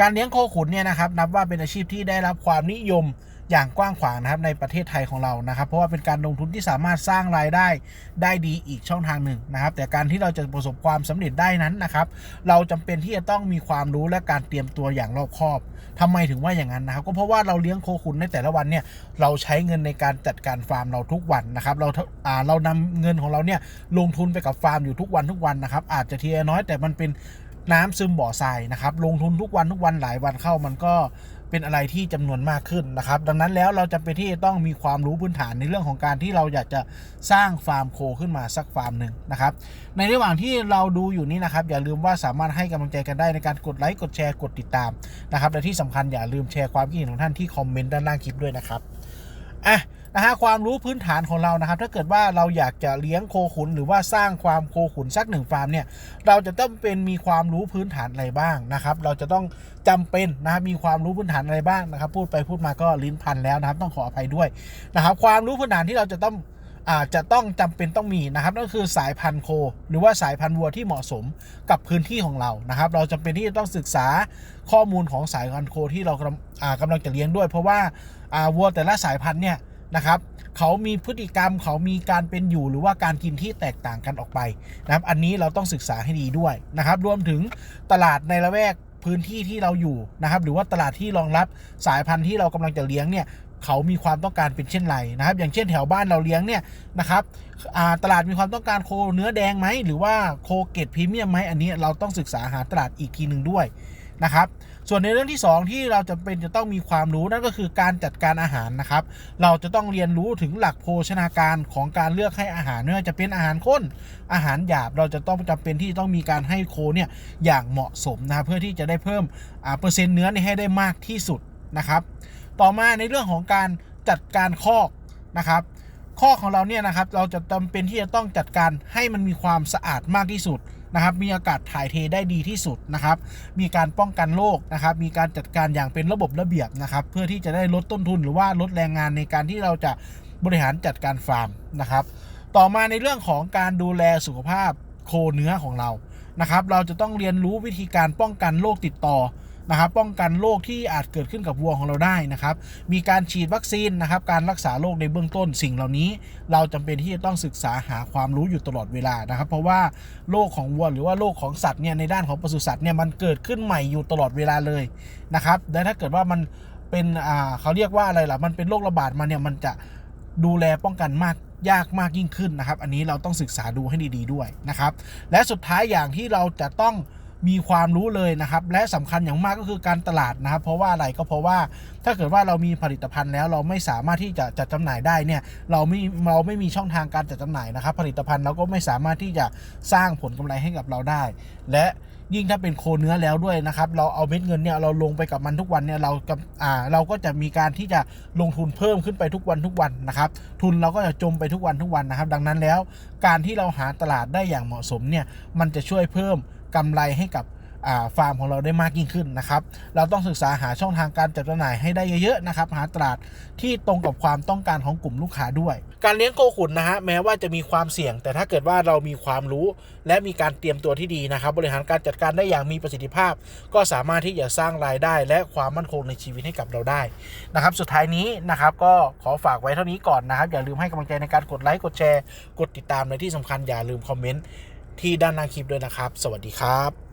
การเลี้ยงโคขุนเนี่ยนะครับนับว่าเป็นอาชีพที่ได้รับความนิยมอย่างกว้างขวางนะครับในประเทศไทยของเรานะครับ เพราะว่าเป็นการลงทุนที่สามารถสร้างรายได้ได้ดีอีกช่องทางหนึ่งนะครับ แต่การที่เราจะประสบความสำเร็จได้นั้นนะครับ เราจำเป็นที่จะต้องมีความรู้และการเตรียมตัวอย่างรอบคอบทำไมถึงว่าอย่างนั้นนะครับ ก็เพราะว่าเราเลี้ยงโคขุนในแต่ละวันเนี่ยเราใช้เงินในการจัดการฟาร์มเราทุกวันนะครับ เราอ่าเรานำเงินของเราเนี่ยลงทุนไปกับฟาร์มอยู่ทุกวันทุกวันนะครับ อาจจะทีน้อยแต่มันเป็น น้ำซึมบ่อทรายนะครับ ลงทุนทุกวันทุกวันหลายวันเข้ามันก็เป็นอะไรที่จำนวนมากขึ้นนะครับ ดังนั้นแล้วเราจำเป็นที่จะต้องมีความรู้พื้นฐานในเรื่องของการที่เราอยากจะสร้างฟาร์มโคขึ้นมาสักฟาร์มหนึ่งนะครับ ในระหว่างที่เราดูอยู่นี้นะครับ อย่าลืมว่าสามารถให้กำลังใจกันได้ในการกดไลค์กดแชร์กดติดตามนะครับและที่สำคัญอย่าลืมแชร์ความคิดเห็นของท่านที่คอมเมนต์ด้านล่างคลิปด้วยนะครับอะ นะฮะความรู้พื้นฐานของเรานะครับ ถ้าเกิดว่าเราอยากจะเลี้ยงโคขุน หรือว่าสร้างความโคขุนสักหนึ่งฟาร์มเนี่ยเราจะต้องเป็นมีความรู้พื้นฐานอะไรบ้างนะครับ เราจะต้องจำเป็นนะครับมีความรู้พื้นฐานอะไรบ้างนะครับ พูดไปพูดมาก็ลิ้นพันแล้วนะครับ ต้องขออภัยด้วยนะครับ ความรู้พื้นฐานที่เราจะต้องอาจจะต้องจำเป็นต้องมีนะครับนั่นคือสายพันธุ์โค หรือว่าสายพันธุ์วัวที่เหมาะสมกับพื้นที่ของเรานะครับ เราจำเป็นที่จะต้องศึกษาข้อมูลของสายพันธุ์โคที่เรากำลังอ่ากำลังจะเลี้ยงด้วย เพราะว่าอ่าวัวแต่ละสายพันธุ์เนี่ย นะครับเขามีพฤติกรรมเขามีการเป็นอยู่หรือว่าการกินที่แตกต่างกันออกไปนะครับอันนี้เราต้องศึกษาให้ดีด้วยนะครับรวมถึงตลาดในละแวกพื้นที่ที่เราอยู่นะครับหรือว่าตลาดที่รองรับสายพันธุ์ที่เรากำลังจะเลี้ยงเนี่ยเขามีความต้องการเป็นเช่นไรนะครับ อย่างเช่นแถวบ้านเราเลี้ยงเนี่ยนะครับตลาดมีความต้องการโคเนื้อแดงไหมหรือว่าโคเกตพรีเมียมไหมอันนี้เราต้องศึกษาหาตลาดอีกทีหนึ่งด้วย นะครับ ส่วนในเรื่องที่ 2 ที่เราจะเป็นจะต้องมีความรู้นั่นก็คือการจัดการอาหารนะครับ เราจะต้องเรียนรู้ถึงหลักโภชนาการของการเลือกให้อาหารไม่ว่าจะเป็นอาหารข้น อาหารหยาบ เราจะต้องจำเป็นที่ต้องมีการให้โคเนี่ยอย่างเหมาะสมนะเพื่อที่จะได้เพิ่มเปอร์เซ็นต์เนื้อให้ได้มากที่สุดนะครับ ต่อมาในเรื่องของการจัดการคอกนะครับข้อของเราเนี่ยนะครับเราจะจำเป็นที่จะต้องจัดการให้มันมีความสะอาดมากที่สุด นะครับมีอากาศถ่ายเทได้ดีที่สุดนะครับมีการป้องกันโรคนะครับมีการจัดการอย่างเป็นระบบระเบียบนะครับเพื่อที่จะได้ลดต้นทุนหรือว่าลดแรงงานในการที่เราจะบริหารจัดการฟาร์มนะครับ ต่อมาในเรื่องของการดูแลสุขภาพโคเนื้อของเรานะครับ เราจะต้องเรียนรู้วิธีการป้องกันโรคติดต่อ นะครับป้องกันโรคที่อาจเกิดขึ้นกับวัวของเราได้นะครับ มีการฉีดวัคซีนนะครับ การรักษาโรคในเบื้องต้นสิ่งเหล่านี้ เราจำเป็นที่จะต้องศึกษาหาความรู้อยู่ตลอดเวลานะครับ เพราะว่าโรคของวัวหรือว่าโรคของสัตว์เนี่ยในด้านของปศุสัตว์เนี่ยมันเกิดขึ้นใหม่อยู่ตลอดเวลาเลยนะครับและถ้าเกิดว่ามันเป็นอ่าเขาเรียกว่าอะไรล่ะมันเป็นโรคระบาดมาเนี่ยมันจะดูแลป้องกันมากยากมากยิ่งขึ้นนะครับ อันนี้เราต้องศึกษาดูให้ดี ๆ ด้วยนะครับ และสุดท้ายอย่างที่เราจะต้อง มีความรู้เลยนะครับ และสำคัญอย่างมากก็คือการตลาดนะครับ เพราะว่าอะไรก็เพราะว่าถ้าเกิดว่าเรามีผลิตภัณฑ์แล้วเราไม่สามารถที่จะจัดจำหน่ายได้เนี่ยเราไม่เราไม่มีช่องทางการจัดจำหน่ายนะครับ ผลิตภัณฑ์เราก็ไม่สามารถที่จะสร้างผลกำไรให้กับเราได้ และยิ่งถ้าเป็นโคเนื้อแล้วด้วยนะครับ เราเอาเม็ดเงินเนี่ยเราลงไปกับมันทุกวันเนี่ยเรากับอ่าเราก็จะมีการที่จะลงทุนเพิ่มขึ้นไปทุกวันทุกวันนะครับ ทุนเราก็จะจมไปทุกวันทุกวันนะครับ ดังนั้นแล้ว การที่เราหาตลาดได้อย่างเหมาะสมเนี่ยมันจะช่วยเพิ่ม กำไรให้กับาฟาร์มของเราได้มากยิ่งขึ้นนะครับ เราต้องศึกษาหาช่องทางการจัดจำหน่ายให้ได้เยอะๆนะครับ หาตลาดที่ตรงกับความต้องการของกลุ่มลูกค้าด้วย การเลี้ยงโคขุนนะฮะแม้ว่าจะมีความเสี่ยง แต่ถ้าเกิดว่าเรามีความรู้ และมีการเตรียมตัวที่ดีนะครับ บริหารการจัดการได้อย่างมีประสิทธิภาพ ก็สามารถที่จะสร้างรายได้ และความมั่นคงในชีวิตให้กับเราได้นะครับ สุดท้ายนี้นะครับก็ขอฝากไว้เท่านี้ก่อนนะครับ อย่าลืมให้กำลังใจในการกดไลค์กดแชร์ กดติดตามในที่สำคัญอย่าลืมคอมเมนต์ ที่ด้านหน้าคลิปด้วยนะครับ สวัสดีครับ